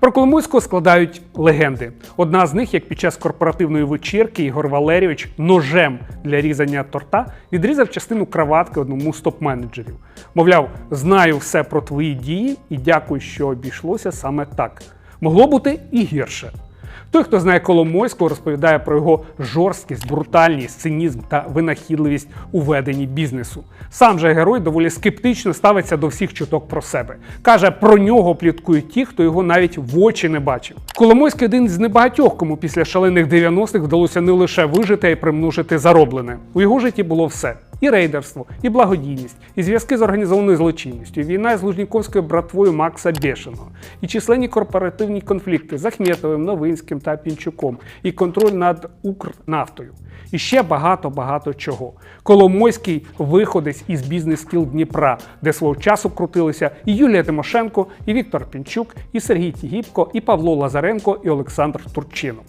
Про Коломойського складають легенди. Одна з них, як під час корпоративної вечірки Ігор Валерійович ножем для різання торта відрізав частину краватки одному з топ-менеджерів. Мовляв, знаю все про твої дії і дякую, що обійшлося саме так. Могло бути і гірше. Той, хто знає Коломойського, розповідає про його жорсткість, брутальність, цинізм та винахідливість у веденні бізнесу. Сам же герой доволі скептично ставиться до всіх чуток про себе. Каже, про нього пліткують ті, хто його навіть в очі не бачив. Коломойський один з небагатьох, кому після шалених 90-х вдалося не лише вижити, а й примножити зароблене. У його житті було все. І рейдерство, і благодійність, і зв'язки з організованою злочинністю, і війна з Лужніковською братвою Макса Бешеного, і численні корпоративні конфлікти з Ахметовим, Новинським та Пінчуком, і контроль над Укрнафтою. І ще багато-багато чого. Коломойський виходець із бізнес-скіл Дніпра, де свого часу крутилися і Юлія Тимошенко, і Віктор Пінчук, і Сергій Тігіпко, і Павло Лазаренко, і Олександр Турчинов.